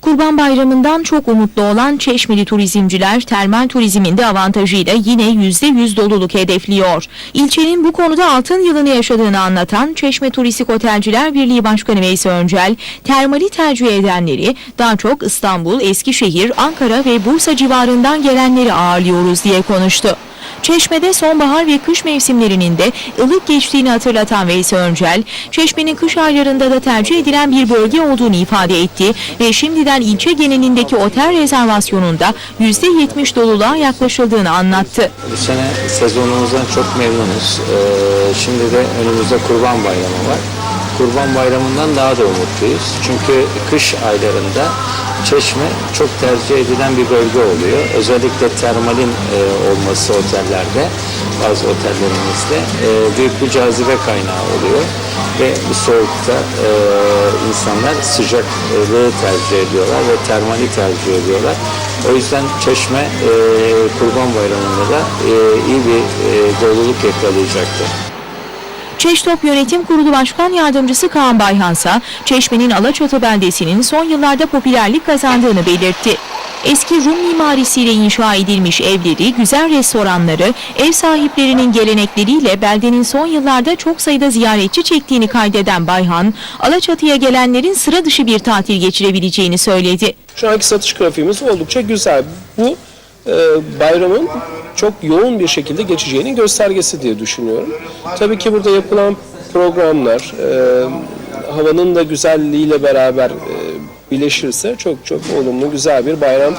Kurban Bayramı'ndan çok umutlu olan Çeşmeli turizmciler termal turizmin de avantajıyla yine %100 doluluk hedefliyor. İlçenin bu konuda altın yılını yaşadığını anlatan Çeşme Turistik Otelciler Birliği Başkanı Veysel Öncel, termali tercih edenleri daha çok İstanbul, Eskişehir, Ankara ve Bursa civarından gelenleri ağırlıyoruz diye konuştu. Çeşme'de sonbahar ve kış mevsimlerinin de ılık geçtiğini hatırlatan Veysel Öncel, Çeşme'nin kış aylarında da tercih edilen bir bölge olduğunu ifade etti ve şimdiden ilçe genelindeki otel rezervasyonunda %70 doluluğa yaklaşıldığını anlattı. Bu sene sezonumuzdan çok memnunuz. Ee, şimdi de önümüzde Kurban Bayramı var. Kurban Bayramı'ndan daha da umutluyuz. Çünkü kış aylarında Çeşme çok tercih edilen bir bölge oluyor. Özellikle termalin e, olması otellerde, bazı otellerimizde e, büyük bir cazibe kaynağı oluyor. Ve bu soğukta e, insanlar sıcaklığı tercih ediyorlar ve termali tercih ediyorlar. O yüzden Çeşme e, Kurban Bayramı'nda da e, iyi bir e, doluluk yakalayacaktır. Çeştop Yönetim Kurulu Başkan Yardımcısı Kaan Bayhansa, Çeşme'nin Alaçatı beldesinin son yıllarda popülerlik kazandığını belirtti. Eski Rum mimarisiyle inşa edilmiş evleri, güzel restoranları, ev sahiplerinin gelenekleriyle beldenin son yıllarda çok sayıda ziyaretçi çektiğini kaydeden Bayhan, Alaçatı'ya gelenlerin sıra dışı bir tatil geçirebileceğini söyledi. Şu anki satış grafiğimiz oldukça güzel. Bu bayramın çok yoğun bir şekilde geçeceğinin göstergesi diye düşünüyorum. Tabii ki burada yapılan programlar, e, havanın da güzelliğiyle beraber e, birleşirse çok çok olumlu, güzel bir bayram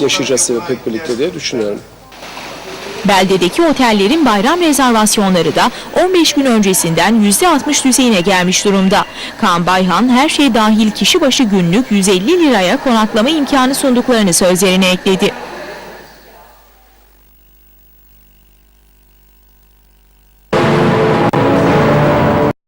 yaşayacağız hep birlikte diye düşünüyorum. Beldedeki otellerin bayram rezervasyonları da 15 gün öncesinden %60 düzeyine gelmiş durumda. Kaan Bayhan her şey dahil kişi başı günlük 150 liraya konaklama imkanı sunduklarını sözlerine ekledi.